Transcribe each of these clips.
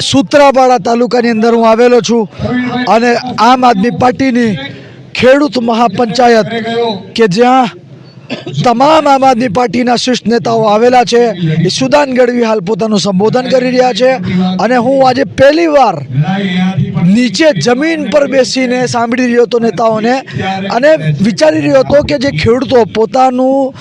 સૂત્રાપાડા તાલુકાની અંદર હું આવેલો છું અને આમ આદમી પાર્ટીની ખેડૂત મહાપંચાયત કે જ્યાં તમામ આમ આદમી પાર્ટીના શિષ્ટ નેતાઓ આવેલા છે એ સુદાન ગઢવી હાલ પોતાનું સંબોધન કરી રહ્યા છે. અને હું આજે પહેલી વાર નીચે જમીન પર બેસીને સાંભળી રહ્યો હતો નેતાઓને અને વિચારી રહ્યો હતો કે જે ખેડૂતો પોતાનું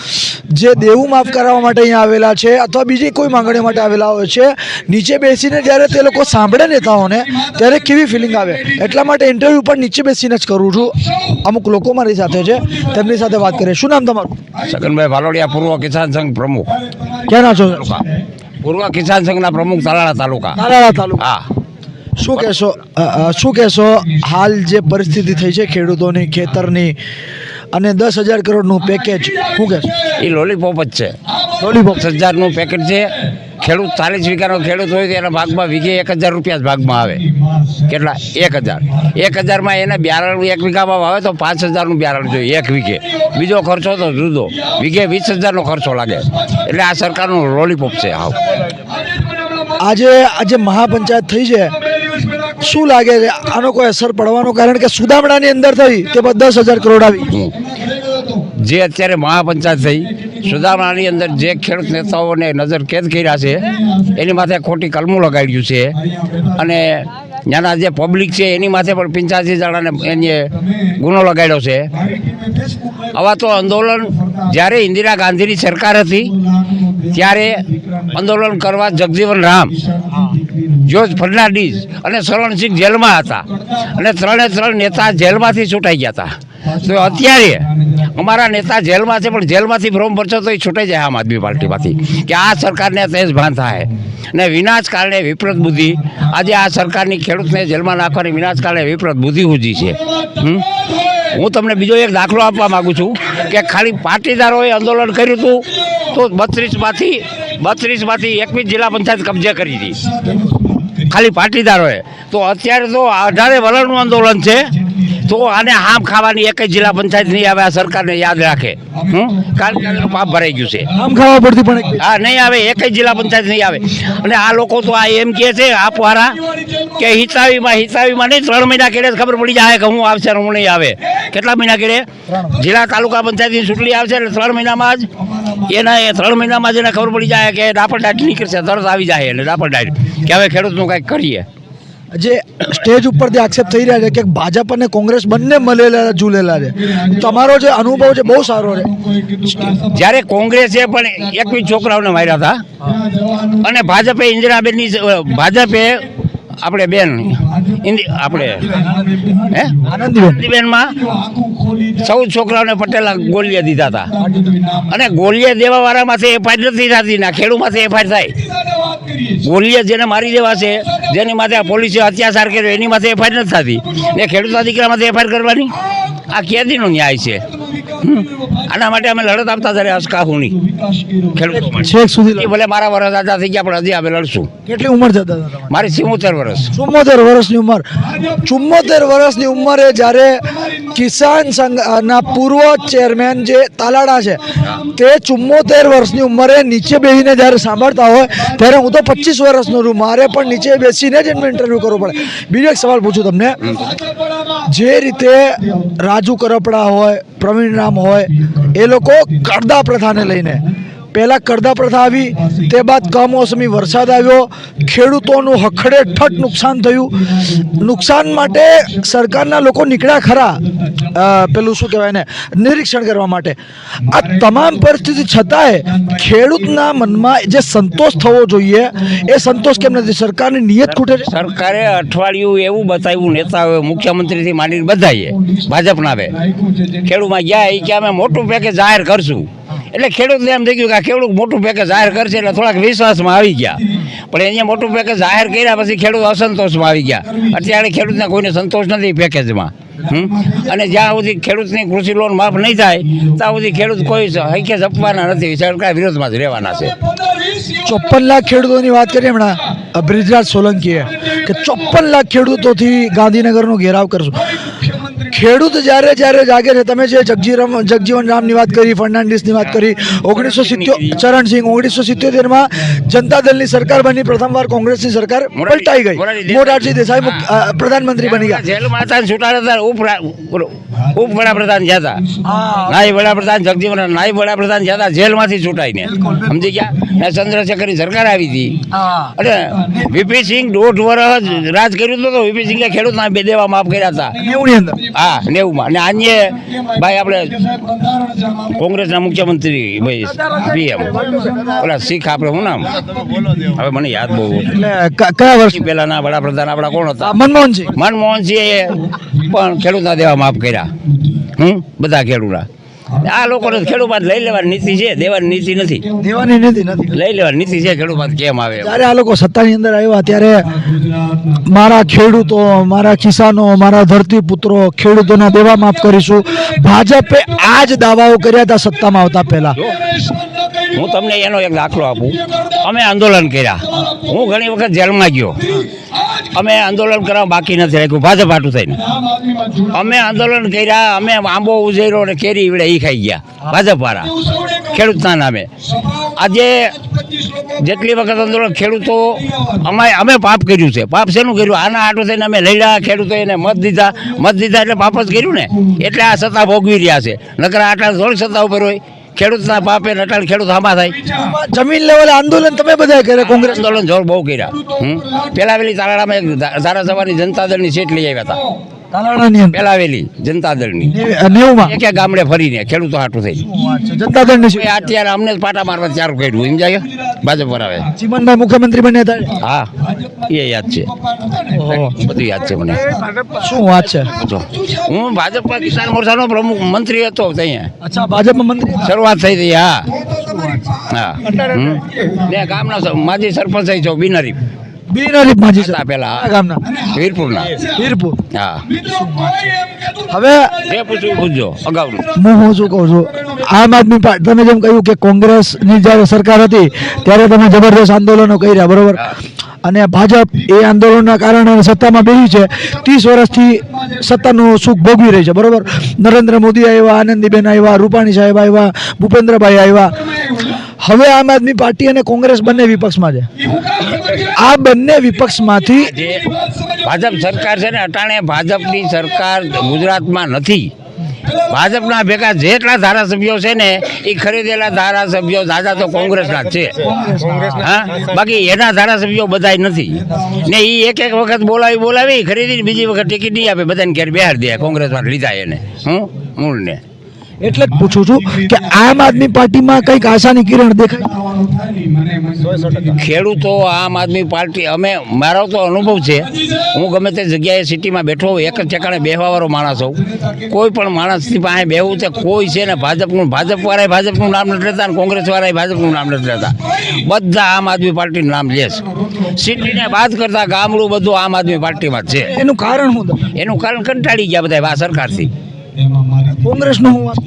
જે દેવું માફ કરાવવા માટે અહીંયા આવેલા છે અથવા બીજી કોઈ માંગણીઓ માટે આવેલા હોય છે નીચે બેસીને જ્યારે તે લોકો સાંભળે નેતાઓને ત્યારે કેવી ફિલિંગ આવે? એટલા માટે ઇન્ટરવ્યૂ પણ નીચે બેસીને જ કરું છું. અમુક લોકો મારી સાથે છે તેમની સાથે વાત કરીએ. શું નામ તમારું? છગનભાઈ ભાલોડિયા પૂર્વ કિસાન સંઘ પ્રમુખ. ક્યાં ના છો પૂર્વ કિસાન સંઘના પ્રમુખ તાલાળા તાલુકા. તાલાળા તાલુકા. હા. શું કહેશો શું કહેશો હાલ જે પરિસ્થિતિ થઈ છે ખેડૂતોની ખેતરની અને દસ હજાર કરોડનું પેકેજ શું કહેશો? એ લોલીપોપ જ છે. લોલીપોપ દસ હજારનું પેકેટ છે. ખેડૂત ચાલીસ વીઘાનો ખેડૂત હોય તો એના ભાગમાં વીઘે એક હજાર રૂપિયા જ ભાગમાં આવે. કેટલા? એક હજાર. એક હજારમાં એને બિયારણ એક વીઘામાં વાવે તો પાંચ હજારનું બિયારણ જોઈએ એક વીઘે. બીજો ખર્ચો તો જુદો. વીઘે વીસ હજારનો ખર્ચો લાગે. એટલે આ સરકારનું લોલીપોપ છે હાવ. આજે આજે મહાપંચાયત થઈ છે. શું લાગે છે? આનો કોઈ અસર પડવાનું? કારણ કે સુદામડાની અંદર થઈ તે દસ હજાર કરોડ આવી. જે અત્યારે મહાપંચાયત થઈ, સુદામણાની અંદર જે ખેડૂત નેતાઓને નજર કેદ કર્યા છે, એની માથે ખોટી કલમું લગાડ્યું છે. અને ત્યાંના જે પબ્લિક છે, એની માથે પણ પંચ્યાસી જણાને એને ગુનો લગાડ્યો છે. આવા તો આંદોલન જ્યારે ઇન્દિરા ગાંધીની સરકાર હતી, ત્યારે આંદોલન કરવા જગજીવન રામ જ્યોર્જ ફર્નાન્ડીઝ અને શરણસિંહ જેલમાં હતા. અને ત્રણે ત્રણ નેતા જેલમાંથી છૂટાઈ ગયા હતા. તો અત્યારે અમારા નેતા જેલમાં છે પણ જેલમાંથી ફોર્મ ભરશો તો એ છૂટાઈ જાય આમ આદમી પાર્ટીમાંથી. કે આ સરકારને તેજ ભાન થાય. ને વિનાશ કારણે વિપરીત બુદ્ધિ. આજે આ સરકારની ખેડૂતને જેલમાં નાખવાની વિનાશ કારણે વિપરીત બુદ્ધિ ઉજી છે? હું તમને બીજો એક દાખલો આપવા માગું છું કે ખાલી પાટીદારોએ આંદોલન કર્યું હતું, તો બત્રીસમાંથી બત્રીસમાંથી એકવીસ જિલ્લા પંચાયત કબજે કરી હતી. ખાલી પાટીદારોએ. તો અત્યારે તો અઢારે વલણનું આંદોલન છે. તો આને હામ ખાવાની એક જિલ્લા પંચાયત નહીં આવે આ સરકારને યાદ રાખે? કારણ કે પાપ ભરાઈ ગયું છે. આમ ખાવા પડતી પણ હા નહીં આવે એક જિલ્લા પંચાયત નહીં આવે. અને આ લોકો તો આ એમ કહે છે આપવારા કે હિતાવીમાં હિતાવીમાં નહીં ત્રણ મહિના કેડે ખબર પડી જાય કે હું આવશે હું નહીં આવે. કેટલા મહિના કેડે? જિલ્લા તાલુકા પંચાયતની ચૂંટણી આવશે એટલે ત્રણ મહિનામાં જ એના એ ત્રણ મહિનામાં જ એને ખબર પડી જાય કે ડાપર ડાટ નીકળશે તરત આવી જાય એને ડાપર ડાટ કે હવે ખેડૂતનું કંઈક કરીએ. જે સ્ટેજ ઉપરથી આક્ષેપ થઈ રહ્યા છે કે ભાજપ અને કોંગ્રેસ બંને મળેલા ઝૂલેલા છે. તમારો જે અનુભવ છે, બહુ સારો છે. જ્યારે કોંગ્રેસે પણ એકવીસ છોકરાઓને માર્યા હતા. અને ભાજપે ઇન્દિરાબેનની ભાજપે આપણે બેન આપણે, હે? આનંદીબેન આનંદીબેનમાં ચૌદ છોકરાઓને પટેલા ગોલિયા દીધા હતા. અને ગોલિયા દેવાવાળામાંથી એફઆઈઆર નથી થતી, ના ખેડૂમાંથી એફઆઈઆર થાય. ગોલિયા જેને મારી દેવા છે, જેની માથે આ પોલીસે અત્યાચાર કર્યો, એની માથે એફઆઈઆર નથી થતી. ને ખેડૂતના દીકરામાંથી એફઆઈઆર કરવાની? આ કેદીનો ન્યાય છે. આના માટે અમે લડત આપતા ત્યારે અસકાહુની ખેડૂતો માટે. સુધી ભલે મારા વરસ આજા થઈ ગયા પણ હજી અમે લડશું. કેટલી ઉંમર છે દાદા મારી સિમોતેર વર્ષ ચુમ્મોતેર વર્ષની ઉંમર. ચુમ્મોતેર વર્ષની ઉંમરે જ્યારે કિસાન સંઘના પૂર્વ ચેરમેન જે તાલાડા છે તે ચુમ્મોતેર વર્ષની ઉંમરે નીચે બેસીને જ્યારે સાંભળતા હોય ત્યારે હું તો પચીસ વર્ષનો છું. મારે પણ નીચે બેસીને જ એમનો ઇન્ટરવ્યૂ કરવો પડે. બીજો એક સવાલ પૂછું તમને. જે રીતે રાજુ કરપડા હોય પ્રવીણ રામ હોય એ લોકો કરદા પ્રથાને લઈને પહેલાં કરદા પ્રથા આવી, તે બાદ કમોસમી વરસાદ આવ્યો. ખેડૂતોનું હખડે ઠઠ નુકસાન થયું. નુકસાન માટે સરકારના લોકો નીકળ્યા ખરા. પેલું શું કહેવાય ને નિરીક્ષણ કરવા માટે. આ તમામ પરિસ્થિતિ છતાંય ખેડૂતના મનમાં જે સંતોષ થવો જોઈએ, એ સંતોષ કેમ નથી? સરકારની નિયત ખૂટે છે? સરકારે અઠવાડિયું એવું બતાવ્યું નેતાઓએ મુખ્યમંત્રીથી માંડીને બધાએ, ભાજપના બે ખેડૂતમાં ગયા એ કે અમે મોટું પેકેજ જાહેર કરશું. એટલે ખેડૂતને એમ થઈ ગયું કે આ ખેડૂત મોટું પેકેજ જાહેર કરશે એટલે થોડાક વિશ્વાસમાં આવી ગયા. પણ અહીંયા મોટું પેકેજ જાહેર કર્યા પછી ખેડૂત અસંતોષમાં આવી ગયા. અત્યારે ખેડૂતને કોઈને સંતોષ નથી પેકેજમાં? અને જ્યાં સુધી ખેડૂતની કૃષિ લોન માફ નહીં થાય, ત્યાં સુધી ખેડૂત કોઈ હૈકે જપવાના નથી. સરકાર વિરોધમાં જ રહેવાના છે. ચોપન લાખ ખેડૂતોની વાત કરીએ હમણાં બ્રિજરાજ સોલંકીએ, કે ચોપન લાખ ખેડૂતોથી ગાંધીનગરનો ઘેરાવ કરશું. ખેડૂત જ્યારે જ્યારે જાગે છે તમે જે જગજીરમ જગજીવન રામની વાત કરી ફર્નાન્ડિસની વાત કરી ઓગણીસો સિત્યોતેર ચરણસિંહ ઓગણીસો સિત્યોતેરમાં જનતા દળની સરકાર બની પ્રથમવાર કોંગ્રેસની સરકાર પલટાઈ ગઈ. મોરારજી દેસાઈ. પ્રધાનમંત્રી બની ગયા. જેલમાં હતા હતા ઉપ વડાપ્રધાન નાય વડાપ્રધાન જગજીવન નાય વડાપ્રધાન હતા જેલમાંથી છૂટાઈને સમજી ગયા? ને ચંદ્રશેખરની સરકાર આવી હતી. અને વીપી સિંહ દોઢ વર્ષ રાજ કર્યું હતું તો વીપી સિંહે ખેડૂતના બે દેવા માફ કર્યા હતા. નેવુંની અંદર. હા નેવુંમાં. અને આજે ભાઈ આપણે કોંગ્રેસના મુખ્યમંત્રી ભાઈ પીએમ. ઓલા શીખ આપણે શું નામ? હવે મને યાદ બહુ કયા વર્ષ? પહેલાના વડાપ્રધાન આપણા કોણ હતા? મનમોહનસિંહ. મનમોહનસિંહ પણ ખેડૂતના દેવા માફ કર્યા. હમ? બધા ખેડૂતના. આ લોકોને ખેડૂત લઈ લેવાની નીતિ છે દેવાની નીતિ નથી. દેવાની નીતિ નથી. લઈ લેવાની નીતિ છે ખેડૂત કેમ આવે ત્યારે આ લોકો સત્તાની અંદર આવ્યા ત્યારે મારા ખેડૂતો મારા કિસાનો મારા ધરતીપુત્રો ખેડૂતોના દેવા માફ કરીશું. ભાજપે આ જ દાવાઓ કર્યા હતા સત્તામાં આવતા પહેલા. હું તમને એનો એક દાખલો આપું. અમે આંદોલન કર્યા. હું ઘણી વખત જેલમાં ગયો. અમે આંદોલન કરવા બાકી નથી રાખ્યું. ભાજપ આટું થઈને. અમે આંદોલન કર્યા, અમે આંબો ઉજેરો અને કેરી ઈવડે એ ખાઈ ગયા ભાજપ વાળા ખેડૂતના નામે. આજે જેટલી વખત આંદોલન ખેડૂતો અમે અમે પાપ કર્યું છે. પાપ શેનું કર્યું? આના આટું થઈને અમે લડ્યા ખેડૂતો એને મત દીધા. મત દીધા એટલે પાપ જ કર્યું ને? એટલે આ સત્તા ભોગવી રહ્યા છે. નકર આટલા થોડી સત્તા ઉપર હોય. ખેડૂતના પાપે નટાળ ખેડૂત આમાં થાય. જમીન લેવલે આંદોલન તમે બધા કર્યા, કોંગ્રેસ આંદોલન જોર બહુ કર્યા. પેલાવેલી તાલાળામાં એક ધારાસભાની જનતા દળની સીટ લઈ આવ્યા હતા. તાલાળાની અંદર? પેલાવેલી જનતા દળની નેવ- નેવુંમાં? એક ગામડે ફરીને ખેડૂતો હાટું થઈ. જનતા દળની એ અત્યારે અમને પાટા મારવા ચારું કર્યું એમ જાય? ભાજપ પર આવે. ચીમનભાઈ મુખ્યમંત્રી બન્યા હતા? હા એ યાદ છે. બધું યાદ છે મને. શું વાત છે? હું ભાજપ મોરચાનો પ્રમુખ મંત્રી હતો ત્યાં અચ્છા ભાજપમાં મંત્રી? શરૂઆત થઈ હતી હા. હા. ને ગામના માજી સરપંચ છો બિનરી બિનહરીફ માજી હતા પેલા. ગામના. વીરપુરના. વીરપુર. હા. હવે પૂછજો. અગાઉનું. હું હું શું કહું છું? આમ આદમી પાર્ટી તમે જેમ કહ્યું કે કોંગ્રેસની જ્યારે સરકાર હતી ત્યારે તમે જબરદસ્ત આંદોલનો કર્યા બરોબર? અને ભાજપ એ આંદોલનના કારણે સત્તામાં બેસી છે. ત્રીસ વર્ષથી સત્તાનું સુખ ભોગવી રહી છે, બરાબર? નરેન્દ્ર મોદી આવ્યા, આનંદીબેન આવ્યા, રૂપાણી સાહેબ આવ્યા, ભૂપેન્દ્રભાઈ આવ્યા. હવે આમ આદમી પાર્ટી અને કોંગ્રેસ બંને વિપક્ષમાં છે. આ બંને વિપક્ષમાંથી ભાજપ સરકાર છે ને, અટાણે ભાજપની સરકાર ગુજરાતમાં નથી. ભાજપના ભેગા જેટલા ધારાસભ્યો છે ને એ ખરીદેલા ધારાસભ્યો દાદા તો કોંગ્રેસના છે. હા? બાકી એના ધારાસભ્યો બધાય નથી. ને એ એક એક વખત બોલાવી બોલાવી ખરીદીને બીજી વખત ટિકિટ નહીં આપે બધાને ઘેર બહાર દે કોંગ્રેસમાં લીધા એને. હું? મૂળને. એટલે જ પૂછું છું કે આમ આદમી પાર્ટીમાં કંઈક આશાની કિરણ દેખાય. ખેડૂતો આમ આદમી પાર્ટી અમે મારો તો અનુભવ છે હું ગમે તે જગ્યાએ સિટીમાં બેઠો હોઉં એક જ ઠેકાણે બેહવાવાળો માણસ હોઉં. કોઈ પણ માણસની પાસે બેહવું તે કોઈ છે ને ભાજપનું ભાજપવાળાએ ભાજપનું નામ નથી લેતા અને કોંગ્રેસવાળાએ ભાજપનું નામ નથી લેતા. બધા આમ આદમી પાર્ટીનું નામ લે છે. સિટીને બાદ કરતાં ગામડું બધું આમ આદમી પાર્ટીમાં જ છે. એનું કારણ શું? એનું કારણ કંટાળી ગયા બધા આ સરકારથી. કોંગ્રેસનું વાત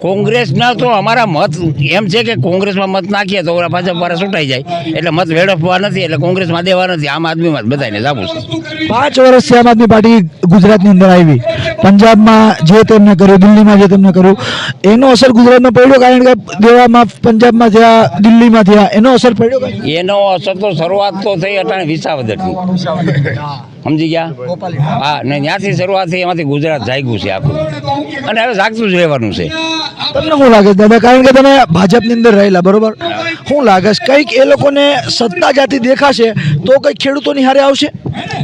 કોંગ્રેસના તો અમારા મત એમ છે કે કોંગ્રેસમાં મત નાખીએ તો ઓલા ભાજપ વાળા છૂટાઈ જાય. એટલે મત વેડફવા નથી એટલે કોંગ્રેસમાં દેવા નથી. આમ આદમીમાં જ બધાને જાવું છે. પાંચ વર્ષથી આમ આદમી પાર્ટી ગુજરાતની અંદર આવી. પંજાબમાં જે તેમને કર્યું દિલ્હીમાં જે તેમને કર્યું એનો અસર ગુજરાતમાં પડ્યો કારણ કે દેવામાં પંજાબમાં થયા દિલ્હીમાં થયા એનો અસર પડ્યો એનો અસર તો શરૂઆત તો થઈ અટાણે વિસાવદરથી. સમજી ગયા? હા ને ત્યાંથી શરૂઆત થઈ એમાંથી ગુજરાત જાગ્યું છે આખું. અને હવે જાગતું જ રહેવાનું છે. તમને શું લાગે છે? દાદા કારણ કે તમે ભાજપની અંદર રહેલા બરોબર? શું લાગે છે? કંઈક એ લોકોને સત્તા જાતિ દેખાશે તો કંઈક ખેડૂતોની હારે આવશે?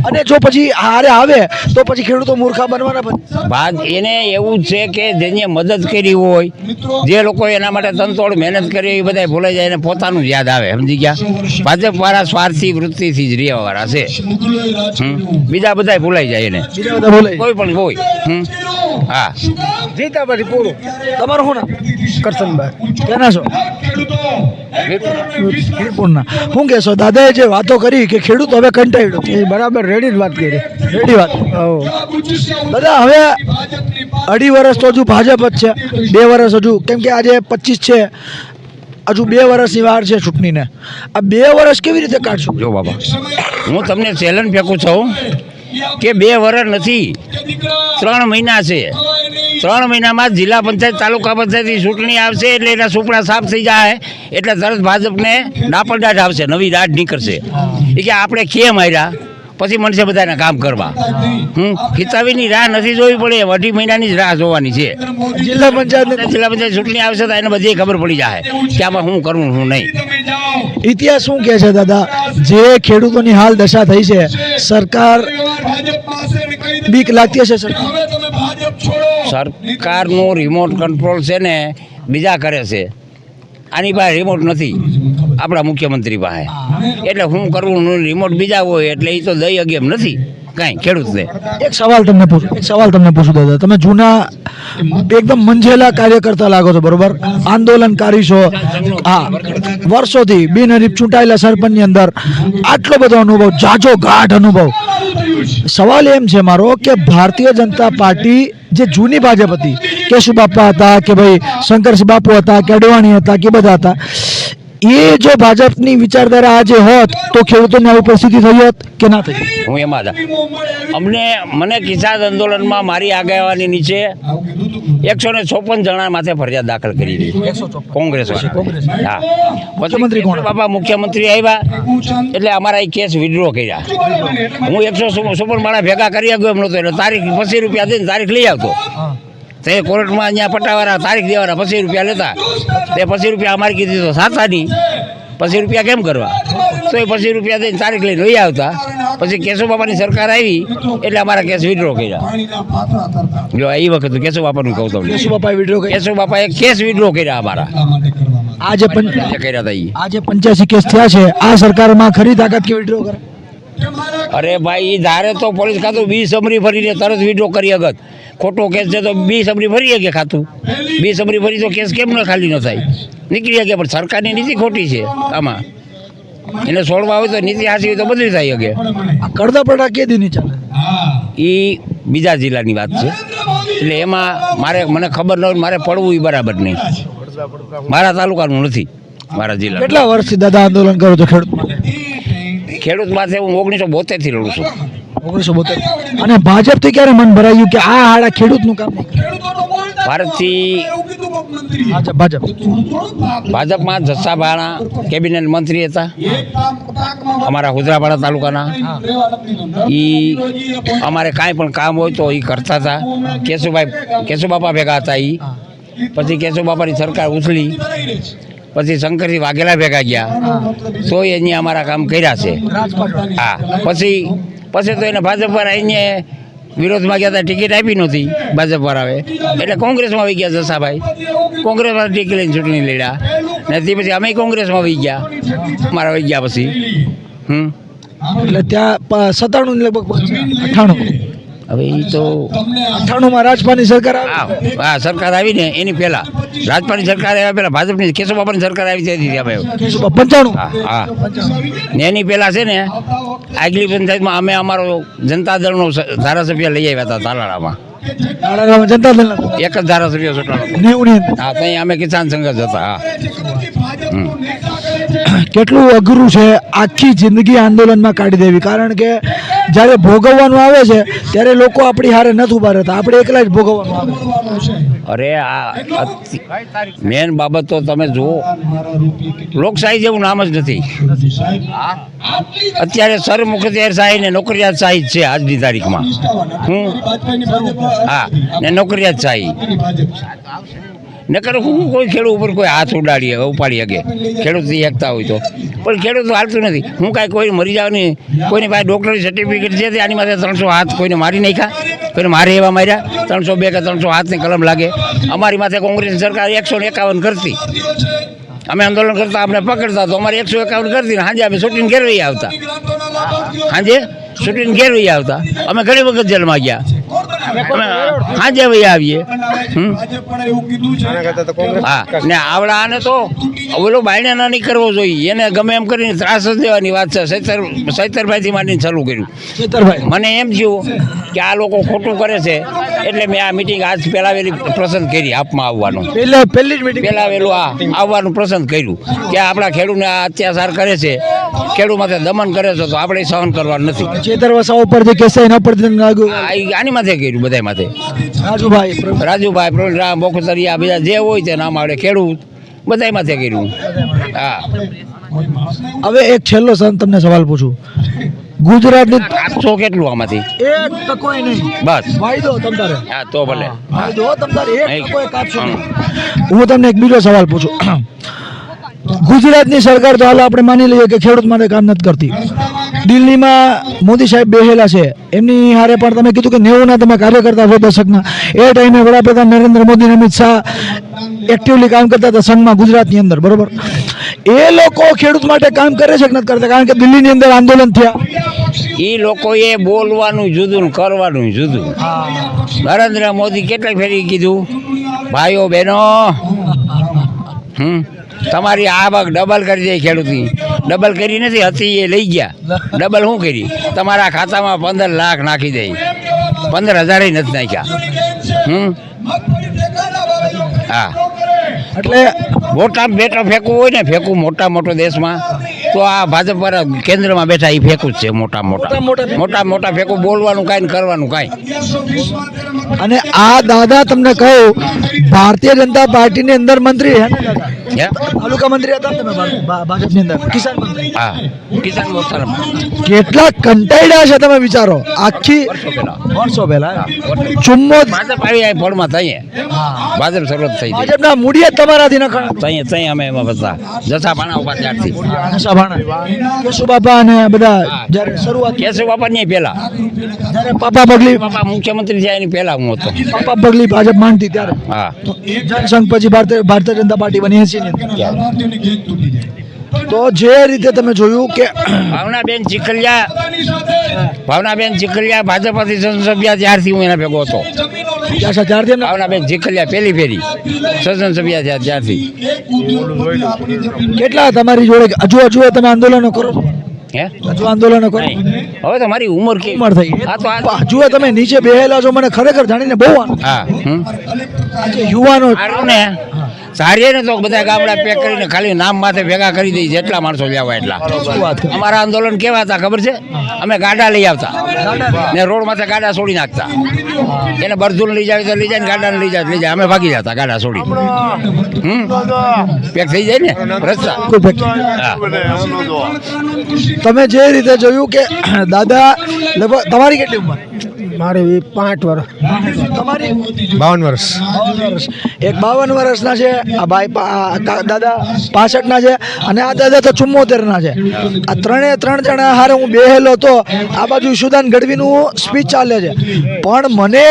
અને જો પછી હારે આવે તો પછી ખેડૂતો મૂર્ખા બનવાના ભાગ એને એવું જ છે કે જેને મદદ કરી હોય જે લોકો એના માટે તનતોડ મહેનત કરી એ બધા ભૂલાઈ જાય એને પોતાનું જ યાદ આવે સમજી ગયા? ભાજપ વાળા સ્વાર્થી વૃત્તિથી જ રહેવા વાળા છે. બીજા બધા ભૂલાઈ જાય એને. કોઈ પણ હોય. હમ. હા. જીતા પછી પૂરું. તમારું છો? વીરપુરના. શું કહેશો દાદાએ જે વાતો કરી કે ખેડૂત હવે કંટાળ્યો. એ બરાબર રેડી વાત કરી. રેડી વાત. દાદા, હવે અઢી વર્ષ તો હજુ ભાજપ જ છે. બે વર્ષ હજુ, કેમ કે આજે પચીસ છે. હજુ બે વર્ષની વાર છે ચૂંટણીને. આ બે વર્ષ કેવી રીતે કાઢશો? જો બાબા, હું તમને ચેલેન્જ ફેંકું છું કે બે વર્ષ નથી, ત્રણ મહિના છે. ત્રણ મહિનામાં જિલ્લા પંચાયત તાલુકા પંચાયતની ચૂંટણી આવશે એટલે એના સુપડા સાફ થઈ જાય. એટલે તરત ભાજપને દાપણદાટ આવશે નવી દાઢ નીકળશે. એ કે આપણે કેમ આવ્યા પછી મળશે બધાને કામ કરવા. હું ખિતાબીની રાહ નથી જોવી પડે અઢી મહિનાની જ રાહ જોવાની છે. જિલ્લા પંચાયત જિલ્લા પંચાયત ચૂંટણી આવશે તો એને બધી ખબર પડી જાય કે આમાં શું કરવું શું નહીં. ઇતિહાસ શું કહે છે દાદા? જે ખેડૂતોની હાલ દશા થઈ છે સરકાર બીક લાગતી હશે સરકાર સરકારનું રિમોટ કંટ્રોલ છે ને, બીજા કરે છે. આની પાસે રિમોટ નથી. આપણા મુખ્યમંત્રી પાસે. એટલે શું કરવું રિમોટ બીજા હોય, એટલે એ તો દઈ અગેમ નથી. કાંઈ ખેડૂતને એક સવાલ તમને પૂછું, એક સવાલ તમને પૂછું દાદા. તમે જૂના એકદમ મંજેલા કાર્યકર્તા લાગો છો, બરોબર? આંદોલનકારી છો. હા. વર્ષોથી બિનહરીફ ચૂંટાયેલા સરપંચની અંદર આટલો બધો અનુભવ, જાજો ગાઢ અનુભવ. સવાલ એમ છે મારો કે ભારતીય જનતા પાર્ટી જે જૂની ભાજપ હતી કેશુ બાપા હતા, કે ભાઈ શંકરસિંહ બાપુ હતા, કે અડવાણી હતા, કે બધા હતા એ જો ભાજપની વિચારધારા આજે હોત તો ખેડૂતોને આવી પરિસ્થિતિ થઈ હોત કે ના થઈ? હું એમાં અમને મને કિસાન આંદોલનમાં મારી આગેવાની નીચે એકસો ને ચોપન જણા માથે ફરિયાદ દાખલ કરી હતી કોંગ્રેસ હા. મુખ્યમંત્રી બાપા મુખ્યમંત્રી આવ્યા એટલે અમારા એ કેસ વિડ્રો કર્યા. હું એકસો ચોપન માણા ભેગા કરી આવ્યો એમનો તો એટલે તારીખ પચીસ રૂપિયા દઈને તારીખ લઈ આવતો. તે કોર્ટમાં અહીંયા પટાવાળા તારીખ દેવાના પચીસ રૂપિયા લેતા. તે પચીસ રૂપિયા અમારી કીધી તો સાતાની પચીસ રૂપિયા કેમ કરવા? તો એ પચીસ રૂપિયા દઈને તારીખ લઈને લઈ આવતા. પછી કેશવ બાપાની સરકાર આવી એટલે અમારા કેસ વિડ્રો કર્યા. જો એ વખત કેશવ બાપાનું કહું તમને. કેશુ બાપાએ વિડ્રો કેશવ બાપાએ કેસ વિડ્રો કર્યા અમારા. આજે કર્યા હતા એ આજે પંચ્યાસી કેસ થયા છે. આ સરકારમાં ખરી તાકાત કે વિડ્રો કરે? અરે ભાઈ ધારે તો પોલીસ ખાતું બી સમરી ફરીને તરત વિડ્રો કરી અગત ખોટો કેસ છે તો બી સમરી ફરી શકે ખાતું. બી સમરી ફરી તો કેસ કેમ ન ખાલી ન થાય? નીકળી શકે પણ સરકારની નીતિ ખોટી છે આમાં. એને છોડવા હોય તો નીતિ હાસી હોય તો બધું થાય શકે. આ કડદા કે દી ચાલે? એ બીજા જિલ્લાની વાત છે. એટલે એમાં મારે મને ખબર ન હોય મારે પડવું એ બરાબર નહીં. મારા તાલુકાનું નથી મારા જિલ્લા કેટલા વર્ષથી દાદા આંદોલન કરો છો ખેડૂત ખેડૂત માટે હું ઓગણીસો બોતેરથી લડું છું. ઓગણીસો બોતેર. અને ભાજપથી ક્યારે મન ભરાયું કે આ હાડા ખેડૂતનું કામ ભારતથી ભાજપ ભાજપ. ભાજપમાં જસ્સાભાણા કેબિનેટ મંત્રી હતા. અમારા હુજરાપાડા તાલુકાના. એ અમારે કાંઈ પણ કામ હોય તો એ કરતા હતા. કેશુભાઈ કેશુબાપા ભેગા હતા એ પછી કેશુબાપાની સરકાર ઉછળી. પછી શંકરજી વાઘેલા ભેગા ગયા. તો એની અમારા કામ કર્યા છે. હા પછી પછી તો એને ભાજપ પર આવીને વિરોધમાં ગયા હતા ટિકિટ આપી નહોતી ભાજપ પર આવે એટલે કોંગ્રેસમાં આવી ગયા જસાભાઈ. કોંગ્રેસમાં ટિકિટ લઈને ચૂંટણી લડ્યા. ને તે પછી અમે કોંગ્રેસમાં આવી ગયા. અમારા આવી ગયા પછી. હમ? એટલે ત્યાં સત્તાણું લગભગ અઠાણું હવે એ તો અઠાણુંમાં રાજપાની સરકાર આવી. હા સરકાર આવીને એની પહેલાં રાજપાની સરકાર આવ્યા પહેલા ભાજપની કેશુબાપાની સરકાર આવી જતી અમે પંચાણું? હા ને એની પહેલાં છે ને આગલી પંચાયતમાં અમે અમારો જનતા દળનો ધારાસભ્ય લઈ આવ્યા હતા તાલાળામાં. જનતા દળના એક જ ધારાસભ્ય ચૂંટાણો હા ત્યાં અમે કિસાન સંઘર્ષ હતા હા. કેટલું અઘરું છે આખી જિંદગી આંદોલનમાં કાઢી દેવી. કારણ કે જ્યારે ભોગવવાનું આવે છે ત્યારે લોકો આપણી હારે નથી ઊભા રહેતા. આપણે એકલા જ ભોગવવાનું આવે અરે આ મેન બાબત તો તમે જુઓ. લોકશાહી જેવું નામ જ નથી. અત્યારે સરમુખત્યાર શાહી ને નોકરિયાત શાહી જ છે આજની તારીખમાં. હું? હા ને નોકરિયાત શાહી. નકર હું કોઈ ખેડૂત ઉપર કોઈ હાથ ઉડાડી ઉપાડી શકે ખેડૂતની એકતા હોય તો. પણ ખેડૂત હાલતું નથી. હું કાંઈ કોઈ મરી જવાની, કોઈની પાસે ડૉક્ટરની સર્ટિફિકેટ છે આની માથે ત્રણસો હાથ કોઈને મારી નાખ્યા? કોઈને મારે એવા માર્યા? ત્રણસો બે કે ત્રણસો હાથની કલમ લાગે? અમારી માથે કોંગ્રેસની સરકાર એકસો ને એકાવન કરતી. અમે આંદોલન કરતા અમને પકડતા તો અમારે એકસો એકાવન કરતી સાંજે અમે શૂટિંગ ઘેર આવતા. સાંજે શૂટિંગ ઘેર આવતા. અમે ઘણી વખત જેલમાં ગયા. સાંજે ભાઈ આવીએ. હા. ને આવડા આને તો ઓલો બાયણે ના નહીં કરવો જોઈએ. એને ગમે એમ કરીને ત્રાસ જ દેવાની વાત છે. સૈતર સૈતરભાઈથી માંડીને ચાલુ કર્યું. સૈતરભાઈ મને એમ થયું કે આ લોકો ખોટું કરે છે. એટલે મેં આ મિટિંગ આજ પહેલા વેલી પસંદ કરી આપમાં આવવાનું. પહેલા પહેલી જ મિટિંગ પહેલાવેલું આ આવવાનું પસંદ કર્યું. કે આપણા ખેડૂતને આ અત્યાચાર કરે છે. ખેડૂત માથે દમન કરે છે તો આપણે સહન કરવાનું નથી. ચેતર વસાવ ઉપરથી કેસે ન પડતી તમને લાગ્યું આની માથે કર્યું. બધા માથે. રાજુભાઈ રાજુભાઈ પ્રવીણ રામ બોખતરિયા બીજા જે હોય તે નામ આવડે ખેડૂત બધા માથે કર્યું. હા. હવે એક છેલ્લો સન તમને સવાલ પૂછું. ગુજરાતની આપશો કેટલું આમાંથી. એક ટકોય નહીં. બસ. વાયદો તમારે. હા તો ભલે. વાયદો તમારે. એક નહીં. કાપશો હું તમને એક બીજો સવાલ પૂછું. ગુજરાતની સરકાર તો હાલ આપણે માની લઈએ કે ખેડૂત માટે કામ નથી કરતી. દિલ્હીમાં મોદી સાહેબ બેહેલા છે. એમની હારે પણ તમે કીધું કે નેવુંના તમે કાર્યકર્તા છો દશકના એ ટાઈમે વડાપ્રધાન નરેન્દ્ર મોદી અમિત શાહ એક્ટિવલી કામ કરતા હતા સંઘમાં ગુજરાતની અંદર, બરોબર? એ લોકો ખેડૂત માટે કામ કરે છે કે નથી કરતા? કારણ કે દિલ્હીની અંદર આંદોલન થયા. એ લોકોએ બોલવાનું જુદું, કરવાનું જુદું. નરેન્દ્ર મોદી કેટલી ફેરી કીધું? ભાઈઓ બહેનો, હમ? તમારી આવક ડબલ કરી દે ખેડૂતની. ડબલ કરી નથી હતી એ લઈ ગયા. ડબલ શું કરી? તમારા ખાતામાં પંદર લાખ નાખી દે. પંદર હજારે નથી નાખ્યા. હમ? હા. એટલે મોટા બેટો ફેંકવું હોય ને ફેંકવું મોટા મોટો દેશમાં તો આ ભાજપ વાળા કેન્દ્રમાં બેઠા એ ફેંકું જ છે મોટા મોટા. મોટા મોટા મોટા બોલવાનું કાંઈ કરવાનું કાંઈ. અને આ દાદા તમને કહું ભારતીય જનતા પાર્ટીની અંદર મંત્રી હે ને દાદા? તાલુકા મંત્રી હતા તમે ભાજપની અંદર? કિસાન મંત્રી. હા. કિસાન મોરચાના કેટલા કંટાળ્યા છે તમે વિચારો. આખી વર્ષો પહેલા. વર્ષો ચુમ્મો ભાજપ આવી આ ફળમાં તઈએ ભાજપ શરૂઆત થઈ ગઈ. ભાજપના મૂડીએ તમારાથી નખાણ તઈએ તઈએ અમે એમાં બધા. જસા પાણા ઊભા ત્યારથી કેશુ બાપા અને બધા જ્યારે શરૂઆત કેશુ બાપા નહીં પહેલા. જ્યારે પાપા પગલી બાપા મુખ્યમંત્રી થયા એની પહેલા હું હતો. પાપા પગલી ભાજપ માંડતી ત્યારે. હા. જનસંઘ પછી ભારતીય ભારતીય જનતા પાર્ટી બની એસી તો જે રીતે તમે જોયું કે ભાવનાબેન ચીખલિયા ભાવનાબેન ચીખલિયા ભાજપથી સંસદસભ્ય ત્યારથી હું એના ભેગો હતો. ભાવનાબેન ચીખલિયા પહેલી ફેરી. સંસદસભ્ય થયા ત્યારથી કેટલા તમારી જોડે હજુ હજુ તમે આંદોલનો કરો? હજુ કરો? નહીં. હવે તમારી ઉંમર કે ઉંમર થઈ. હજુ તમે નીચે બેહેલા છો મને ખરેખર જાણીને બહુ હા યુવાનો ને. સારી ને તો બધા ગામડા પેક કરીને ખાલી નામ માથે ભેગા કરી દઈએ જેટલા માણસો લેવા એટલા. શું વાત કરે? અમારા આંદોલન કેવા હતા ખબર છે? અમે ગાડા લઈ આવતા. ને રોડ માથે ગાડા છોડી નાખતા. એને બરધુલ લઈ જાય તો લઈ જાય ને ગાડાને લઈ જાય લઈ જાય. અમે ભાગી જતા ગાડા છોડી. હમ? પેક થઈ જાય ને? રસ્તા. તમે જે રીતે જોયું કે દાદા લગભગ તમારી કેટલી ઉંમર? મારે પાંચ વર્ષ તમારી બાવન વર્ષ. વર્ષ. એક બાવન વર્ષના છે આ ભાઈ દાદા પાસઠના છે અને આ દાદા તો ચુમ્મોતેરના છે. આ ત્રણે ત્રણ જણા હારે હું બેહેલો તો આ બાજુ સુદાન ગઢવીનું સ્પીચ ચાલે છે. પણ મને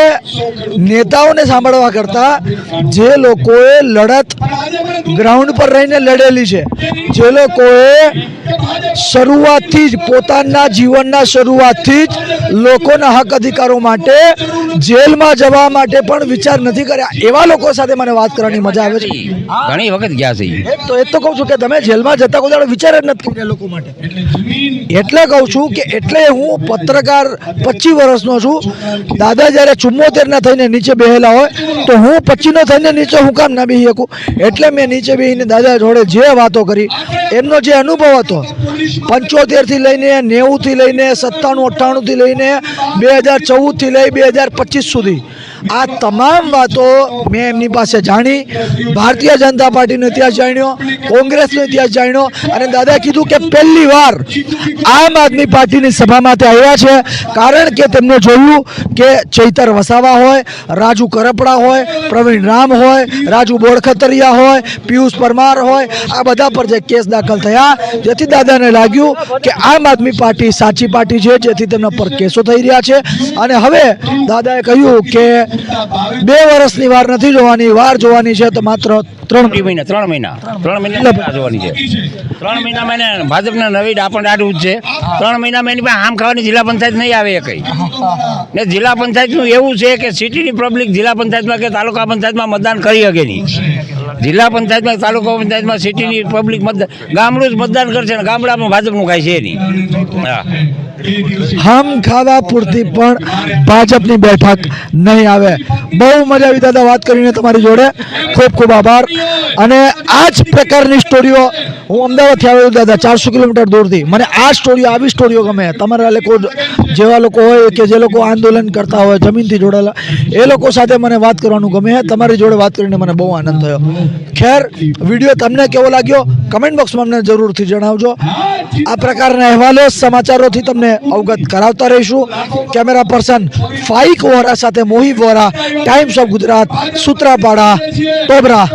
નેતાઓને સાંભળવા કરતાં જે લોકોએ લડત ગ્રાઉન્ડ પર રહીને લડેલી છે જે લોકોએ શરૂઆતથી જ પોતાના જીવનના શરૂઆતથી જ લોકોના હક અધિકારો માટે જેલમાં જવા માટે પણ વિચાર નથી કર્યા. એવા લોકો સાથે મને વાત કરવાની મજા આવે છે. ઘણી વખત ગયા છે. તો એ તો કહું છું કે તમે જેલમાં જતા કોઈ દાડો વિચાર જ નથી કર્યા લોકો માટે. એટલે કહું છું કે એટલે હું પત્રકાર પચીસ વર્ષનો છું. દાદા જ્યારે ચુમ્મોતેરના થઈને નીચે બેહેલા હોય તો હું પચીનો થઈને નીચે હું કામ ના બેસી શકું? એટલે મેં નીચે બેહીને દાદા જોડે જે વાતો કરી એમનો જે અનુભવ હતો પંચોતેરથી લઈને નેવુંથી લઈને સત્તાણું અઠ્ઠાણુંથી લઈને બે હજાર ચૌદથી લઈ બે હજાર પચીસ સુધી. આ તમામ વાતો મેં એમની પાસે જાણી, ભારતીય જનતા પાર્ટીનો ઇતિહાસ જાણ્યો, કોંગ્રેસનો ઇતિહાસ જાણ્યો અને દાદાએ કીધું કે પહેલી વાર આમ આદમી પાર્ટીની સભામાં તે આવ્યા છે કારણ કે તેમને જોયું કે ચૈતર વસાવા હોય, રાજુ કરપડા હોય, પ્રવીણ રામ હોય, રાજુ બોડખતરિયા હોય, પિયુષ પરમાર હોય, આ બધા પર જે કેસ દાખલ થયા, જેથી દાદાને લાગ્યું કે આમ આદમી પાર્ટી સાચી પાર્ટી છે, જેથી તેમના પર કેસો થઈ રહ્યા છે. અને હવે દાદાએ કહ્યું કે બે વર્ષની વાર નથી જોવાની વાર જોવાની છે તો માત્ર ત્રણ મહિના ત્રણ મહિના. ત્રણ મહિના જોવાની છે. ત્રણ મહિનામાં એને ભાજપના નવી ડાપણ જ છે. ત્રણ મહિનામાં એની પાસે આમ ખાવાની જિલ્લા પંચાયત નહીં આવે કઈ. ને જિલ્લા પંચાયતનું એવું છે કે સિટીની પબ્લિક જિલ્લા પંચાયતમાં કે તાલુકા પંચાયતમાં મતદાન કરી શકે નહીં. જિલ્લા પંચાયતમાં તાલુકા પંચાયતમાં સિટીની પબ્લિક મતદાન ગામડું જ મતદાન કરશે ને ગામડામાં ભાજપનું કાંઈ છે નહીં. હમ ખાવા પૂરતી પણ ભાજપની બેઠક નહીં આવે. બહુ મજા આવી દાદા વાત કરીને તમારી જોડે. ખૂબ ખૂબ આભાર. અને આ જ પ્રકારની સ્ટોરીઓ હું અમદાવાદથી આવ્યો દાદા, ચારસો કિલોમીટર દૂરથી. મને આ સ્ટોરીઓ, આવી સ્ટોરીઓ ગમે. તમારા લોકો જેવા લોકો હોય કે જે લોકો આંદોલન કરતા હોય, જમીનથી જોડાયેલા, એ લોકો સાથે મને વાત કરવાનું ગમે તમારી જોડે વાત કરીને મને બહુ આનંદ થયો. ખેર, વીડિયો તમને કેવો લાગ્યો? કમેન્ટ બોક્સમાં અમને જરૂરથી જણાવજો. આ પ્રકારના અહેવાલો સમાચારોથી તમને અવગત કરાવતા રહીશું. કેમેરા પર્સન ફાઈક વોરા સાથે મોહિત વોરા ટાઈમ્સ ઓફ ગુજરાત સૂત્રાપાડા ટોબરા